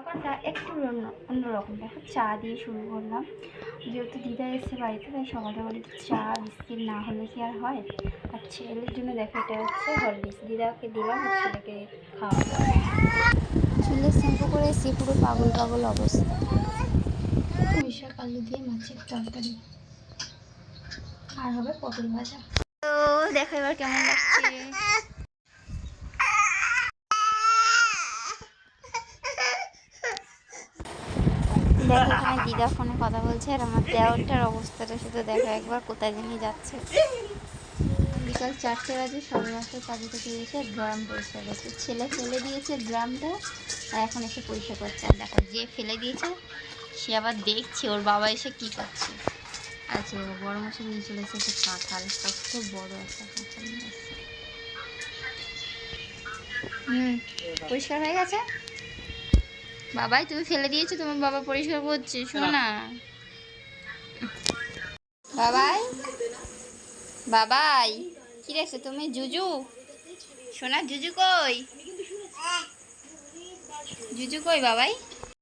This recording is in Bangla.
সকালটা একটু অন্য অন্যরকম। দেখো, চা দিয়ে শুরু করলাম। যেহেতু দিদা এসে বাড়িতে, তাই সকাল একটু চা, বিস্কিট না হলে কি আর হয়? আর ছেলের জন্য দেখো, এটা হচ্ছে হরলিক্স দিদাকে দিলাম ছেলেকে খাওয়াবো চুলে শ্যাম্পু করে এসে পুরো পাগল পাগল অবস্থা। পুঁইশাক আলু দিয়ে মাছের তরকারি। আর হবে পটল ভাজা। তো দেখো এবার কেমন লাগছে? দেখো এখানে দিদা ফোনে কথা বলছে আর আমার দেওয়ারটার অবস্থাটা শুধু দেখো, একবার কোথায় জানি যাচ্ছে। বিকাল চারটে বাজে সবে মাত্র কাজে থেকে এসে ড্রাম পরিষ্কার করছে। ছেলে ফেলে দিয়েছে ড্রামটা আর এখন এসে পরিষ্কার করছে। আর দেখো, যে ফেলে দিয়েছে, সে আবার দেখছে ওর বাবা এসে কি করছে। আচ্ছা বড় মাসে নিয়ে চলে এসেছে কাঁঠাল কত বড় একটা কাঁঠাল হুম, পরিষ্কার হয়ে গেছে? বাবাই তুমি ফেলে দিয়েছ তোমার বাবা পরিষ্কার করছে শোনা বাবাই বাবাই কি রেখছো তুমি? জুজু? শোনা জুজু কই? জুজু কই বাবাই?